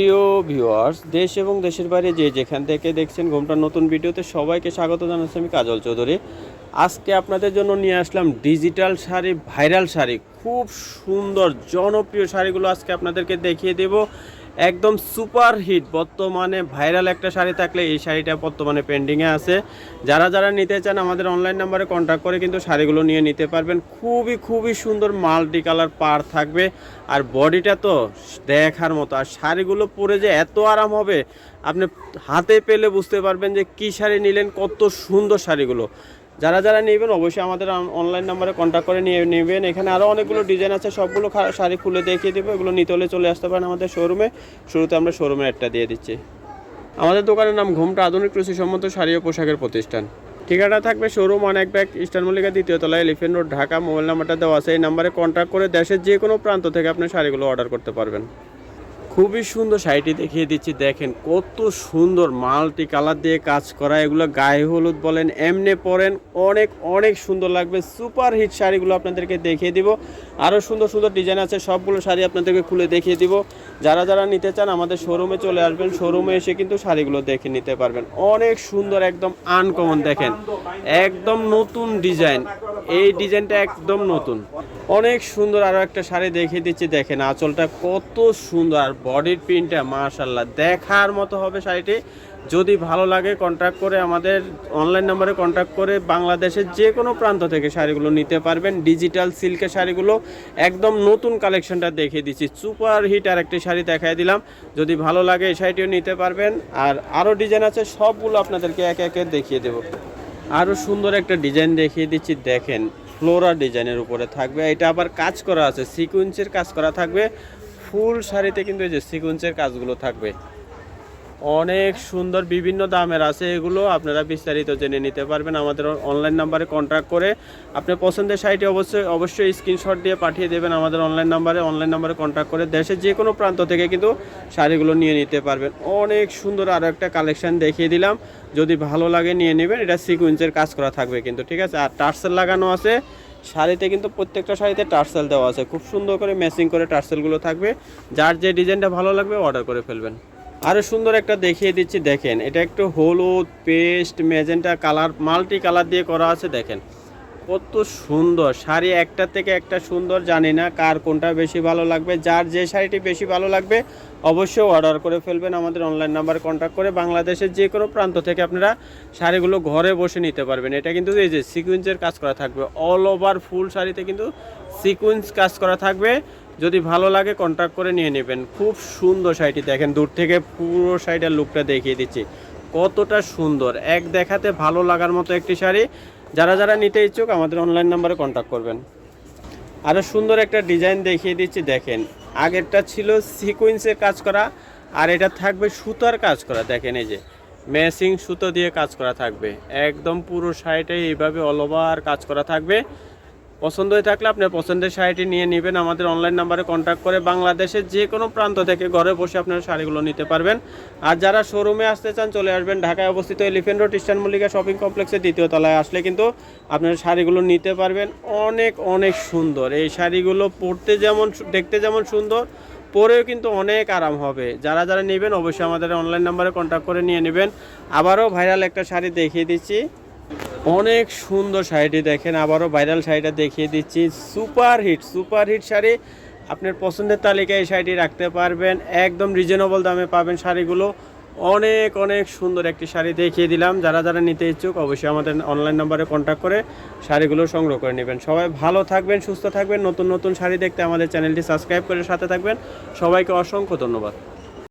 প্রিয় ভিউয়ার্স দেশ এবং দেশের বাইরে যে যেখান থেকে দেখছেন ঘুমটার নতুন ভিডিওতে সবাইকে স্বাগত জানাচ্ছি আমি কাজল চৌধুরী। আজকে আপনাদের জন্য নিয়ে আসলাম ডিজিটাল শাড়ি ভাইরাল শাড়ি। খুব সুন্দর, জনপ্রিয় শাড়িগুলো আজকে আপনাদেরকে দেখিয়ে দেব। একদম সুপার হিট। বর্তমানে ভাইরাল একটা শাড়ি থাকলে এই শাড়িটা বর্তমানে পেন্ডিংয়ে আছে। যারা যারা নিতে চান আমাদের অনলাইন নাম্বারে কন্ট্যাক্ট করে কিন্তু শাড়িগুলো নিয়ে নিতে পারবেন। খুবই খুবই সুন্দর মাল্টি কালার পার থাকবে। আর বডিটা তো দেখার মতো। আর শাড়িগুলো পরে যে এত আরাম হবে, আপনি হাতে পেলে বুঝতে পারবেন যে কী শাড়ি নিলেন, কত সুন্দর শাড়িগুলো। যারা যারা নেবেন অবশ্যই আমাদের অনলাইন নাম্বারে কন্ট্যাক্ট করে নিয়ে নেবেন। এখানে আরও অনেকগুলো ডিজাইন আছে, সবগুলো শাড়ি খুলে দেখিয়ে দেবো। এগুলো নিতে হলে চলে আসতে পারেন আমাদের শোরুমে শুরুতে আমরা শোরুমের একটা দিয়ে দিচ্ছি। আমাদের দোকানের নাম ঘুমটা আধুনিক কৃষি সম্মত শাড়ি ও পোশাকের প্রতিষ্ঠান। ঠিকানা থাকবে শোরুম অনেক ব্যাগ ইস্টার্ন মল্লিকা দ্বিতীয় তলায় এলিফেন্ট রোড ঢাকা। মোবাইল নাম্বারটা দেওয়া আছে। এই নাম্বারে কন্ট্যাক্ট করে দেশের যে কোনো প্রান্ত থেকে আপনি শাড়িগুলো অর্ডার করতে পারবেন। খুবই সুন্দর শাড়িটি দেখিয়ে দিচ্ছি। দেখেন কত সুন্দর মাল্টি কালার দিয়ে কাজ করা। এগুলো গায়ে হলুদ বলেন, এমনি পরেন, অনেক অনেক সুন্দর লাগবে। সুপার হিট শাড়িগুলো আপনাদেরকে দেখিয়ে দিব। আরও সুন্দর সুন্দর ডিজাইন আছে। সবগুলো শাড়ি আপনাদেরকে খুলে দেখিয়ে দিব। যারা যারা নিতে চান আমাদের শোরুমে চলে আসবেন। শোরুমে এসে কিন্তু শাড়িগুলো দেখে নিতে পারবেন। অনেক সুন্দর, একদম আনকমন দেখেন। একদম নতুন ডিজাইন। এই ডিজাইনটা একদম নতুন। অনেক সুন্দর আরও একটা শাড়ি দেখিয়ে দিচ্ছি। দেখেন আঁচলটা কত সুন্দর বডির প্রিন্টটা মাশাল্লাহ দেখার মতো হবে শাড়িটি। যদি ভালো লাগে কন্ট্যাক্ট করে আমাদের অনলাইন নাম্বারে কন্ট্যাক্ট করে বাংলাদেশের যে কোনো প্রান্ত থেকে শাড়িগুলো নিতে পারবেন। ডিজিটাল সিল্কের শাড়িগুলো একদম নতুন কালেকশনটা দেখিয়ে দিচ্ছি। সুপার হিট আর একটি শাড়ি দেখাই দিলাম। যদি ভালো লাগে, এই শাড়িটিও নিতে পারবেন। আর আরও ডিজাইন আছে, সবগুলো আপনাদেরকে একে একে দেখিয়ে দেবো। আরও সুন্দর একটা ডিজাইন দেখিয়ে দিচ্ছি। দেখেন ফ্লোরা ডিজাইনের উপরে থাকবে। এটা আবার কাজ করা আছে, সিকুয়েন্সের কাজ করা থাকবে। ফুল শাড়িতে কিন্তু এই যে সিকুয়েন্সের কাজগুলো থাকবে। অনেক সুন্দর বিভিন্ন দামের আছে, এগুলো আপনারা বিস্তারিত জেনে নিতে পারবেন। আমাদের অনলাইন নাম্বারে কন্ট্যাক্ট করে আপনার পছন্দের শাড়িটি অবশ্যই অবশ্যই স্ক্রিনশট দিয়ে পাঠিয়ে দেবেন আমাদের অনলাইন নাম্বারে অনলাইন নাম্বারে কন্ট্যাক্ট করে দেশের যে কোনো প্রান্ত থেকে কিন্তু শাড়িগুলো নিয়ে নিতে পারবেন। অনেক সুন্দর আরও একটা কালেকশান দেখিয়ে দিলাম। যদি ভালো লাগে নিয়ে নেবেন, এটা সিকুয়েন্সের কাজ করা থাকবে কিন্তু, ঠিক আছে? আর টার্সেল লাগানো আছে। শাড়িতে কিন্তু প্রত্যেকটা শাড়িতে টার্সেল দেওয়া আছে। খুব সুন্দর করে ম্যাচিং করে টার্সেলগুলো থাকবে। যার যে ডিজাইনটা ভালো লাগবে অর্ডার করে ফেলবেন। আরও সুন্দর একটা দেখিয়ে দিচ্ছি, দেখেন। এটা একটু হলুদ paste magenta colour multi colour দিয়ে করা আছে, দেখেন। কত সুন্দর। শাড়ি একটা থেকে একটা সুন্দর, জানি না কার কোনটা বেশি ভালো লাগবে। যার যে শাড়িটি বেশি ভালো লাগবে, অবশ্যই অর্ডার করে ফেলবেন। আমাদের অনলাইন নাম্বারে কন্ট্যাক্ট করে বাংলাদেশের যে কোনো প্রান্ত থেকে আপনারা শাড়িগুলো ঘরে বসে নিতে পারবেন। এটা কিন্তু এই যে সিকুয়েন্সের কাজ করা থাকবে। অল ওভার ফুল শাড়িতে কিন্তু সিকুয়েন্স কাজ করা থাকবে। যদি ভালো লাগে কন্ট্যাক্ট করে নিয়ে নেবেন। খুব সুন্দর শাড়িটি দেখেন। দূর থেকে পুরো শাড়িটার লুকটা দেখিয়ে দিচ্ছি। কতটা সুন্দর। এক দেখাতে ভালো লাগার মতো একটি শাড়ি। যারা যারা নিতে ইচ্ছুক আমাদের অনলাইন নাম্বারে কন্ট্যাক্ট করবেন। আরও সুন্দর একটা ডিজাইন দেখিয়ে দিচ্ছি, দেখেন। আগেরটা ছিল সিকুয়েন্সের কাজ করা, আর এটা থাকবে সুতার কাজ করা, দেখেন এই যে। ম্যাচিং সুতো দিয়ে কাজ করা থাকবে। একদম পুরো শাড়িটাই এইভাবে অল ওভার কাজ করা থাকবে। পছন্দ হয়ে থাকলে আপনার পছন্দের শাড়িটি নিয়ে নেবেন। আমাদের অনলাইন নাম্বারে কন্ট্যাক্ট করে বাংলাদেশের যে কোনো প্রান্ত থেকে ঘরে বসে আপনারা শাড়িগুলো নিতে পারবেন। আর যারা শোরুমে আসতে চান, চলে আসবেন। ঢাকায় অবস্থিত Elephant Road Eastern Mallika shopping কমপ্লেক্সের দ্বিতীয় তলায় আসলে কিন্তু আপনারা শাড়িগুলো নিতে পারবেন। অনেক অনেক সুন্দর। এই শাড়িগুলো পরতে যেমন দেখতে যেমন সুন্দর, পরেও কিন্তু অনেক আরাম হবে। যারা যারা নেবেন, অবশ্যই আমাদের অনলাইন নাম্বারে কন্ট্যাক্ট করে নিয়ে নেবেন। আবারও ভাইরাল একটা শাড়ি দেখিয়ে দিচ্ছি। অনেক সুন্দর শাড়িটি দেখেন, আবারও ভাইরাল শাড়িটা দেখিয়ে দিচ্ছি। Super hit super hit sari. আপনার পছন্দের তালিকায় এই শাড়িটি রাখতে পারবেন। একদম রিজনেবল দামে পাবেন শাড়িগুলো। অনেক অনেক সুন্দর একটি শাড়ি দেখিয়ে দিলাম। যারা যারা নিতে ইচ্ছুক, অবশ্যই আমাদের অনলাইন নাম্বারে কন্ট্যাক্ট করে শাড়িগুলো সংগ্রহ করে নেবেন। সবাই ভালো থাকবেন, সুস্থ থাকবেন। নতুন নতুন শাড়ি দেখতে আমাদের চ্যানেলটি সাবস্ক্রাইব করে সাথে থাকবেন। সবাইকে অসংখ্য ধন্যবাদ।